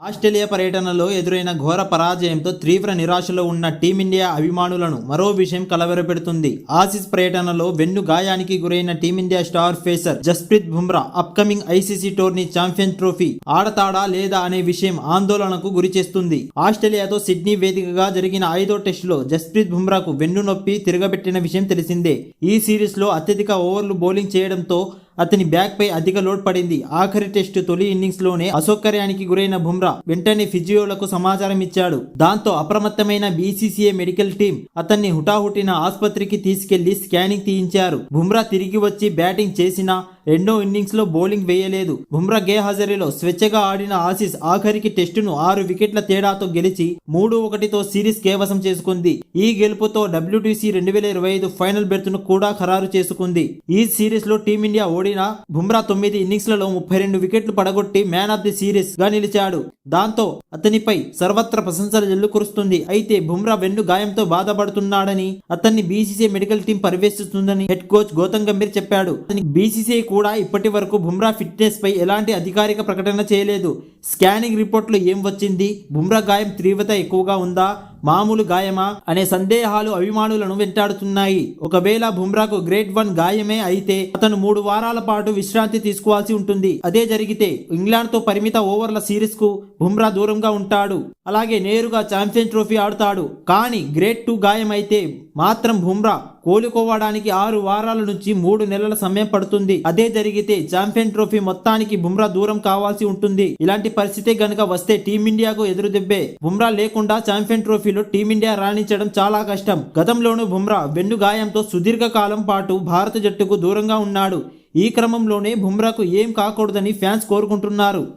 Australia పర్యటనలో ఎదురైన ఘోర పరాజయంతో తీవ్ర నిరాశలో ఉన్న టీమిండియా అభిమానులను మరో విషయం కలవరపెడుతుంది. ఆసిస్ పర్యటనలో వెన్ను గాయానికి గురైన team India star pacer Jasprit Bumrah upcoming ICC tourney champion trophy ఆడతాడా లేదా అనే విషయం ఆందోళనకు గురిచేస్తుంది ఆస్ట్రేలియాతో సిడ్నీ వేదికగా జరిగిన ఐదో టెస్టులో జస్ప్రీత్ బుమ్రాకు వెన్ను నొప్పి తిరగబెట్టిన విషయం తెలిసిందే. ఈ సిరీస్లో అత్యధిక ఓవర్లు బౌలింగ్ చేయడంతో అతని బ్యాక్ పై అధిక లోడ్ పడింది. ఆఖరి టెస్టు తొలి ఇన్నింగ్స్లోనే అసౌకర్యానికి గురైన బుమ్రా వెంటనే ఫిజియోలకు సమాచారం ఇచ్చాడు. దాంతో అప్రమత్తమైన బీసీసీఏ మెడికల్ టీం అతన్ని హుటాహుటిన ఆసుపత్రికి తీసుకెళ్ళి స్కానింగ్ తీయించారు. బుమ్రా తిరిగి వచ్చి బ్యాటింగ్ చేసినా రెండో ఇన్నింగ్స్లో బౌలింగ్ వేయలేదు. బుమ్రా గే హజరీలో స్వేచ్ఛగా ఆడిన ఆసీస్ ఆఖరికి టెస్టును ఆరు వికెట్ల తేడాతో గెలిచి మూడు ఒకటితో సిరీస్ కేవసం చేసుకుంది. ఈ గెలుపుతో డబ్ల్యూటీసీ రెండు వేల ఇరవై ఐదు ఫైనల్ బెర్త్ను కూడా ఖరారు చేసుకుంది. ఈ సిరీస్లో టీమిండియా ఓడినా బుమ్రా తొమ్మిది ఇన్నింగ్స్లలో ముప్పై రెండు వికెట్లు పడగొట్టి మ్యాన్ ఆఫ్ ది సిరీస్గా నిలిచాడు. దాంతో అతనిపై సర్వత్ర ప్రశంసలు జల్లు కురుస్తుంది. అయితే బుమ్రా వెన్ను గాయంతో బాధపడుతున్నాడని అతన్ని బీసీసీ మెడికల్ టీం పర్యవేశిస్తుందని హెడ్ కోచ్ గౌతమ్ గంభీర్ చెప్పాడు. బీసీసీ కూడా ఇప్పటి వరకు బుమ్రా ఫిట్నెస్ పై ఎలాంటి అధికారిక ప్రకటన చేయలేదు. స్కానింగ్ రిపోర్ట్లో ఏం వచ్చింది? బుమ్రా గాయం తీవ్రత ఎక్కువగా ఉందా? మామూలు గాయమా అనే సందేహాలు అభిమానులను వెంటాడుతున్నాయి. ఒకవేళ బుమ్రాకు గ్రేట్ వన్ గాయమే అయితే అతను మూడు వారాల పాటు విశ్రాంతి తీసుకోవాల్సి ఉంటుంది. అదే జరిగితే ఇంగ్లాండ్తో పరిమిత ఓవర్ల సిరీస్కు బుమ్రా దూరంగా ఉంటాడు. అలాగే నేరుగా ఛాంపియన్ ట్రోఫీ ఆడుతాడు. కానీ గ్రేట్ టూ గాయం అయితే మాత్రం బుమ్రా కోలుకోవడానికి ఆరు వారాల నుంచి మూడు నెలల సమయం పడుతుంది. అదే జరిగితే ఛాంపియన్ ట్రోఫీ మొత్తానికి బుమ్రా దూరం కావాల్సి ఉంటుంది. ఇలాంటి పరిస్థితి గనుక వస్తే టీమిండియాకు ఎదురు దెబ్బే బుమ్రా లేకుండా చాంపియన్ ట్రోఫీలో టీమిండియా రాణించడం చాలా కష్టం. గతంలోనూ బుమ్రా వెన్ను గాయంతో సుదీర్ఘ కాలం పాటు భారత జట్టుకు దూరంగా ఉన్నాడు. ఈ క్రమంలోనే బుమ్రాకు ఏం కాకూడదని ఫ్యాన్స్ కోరుకుంటున్నారు.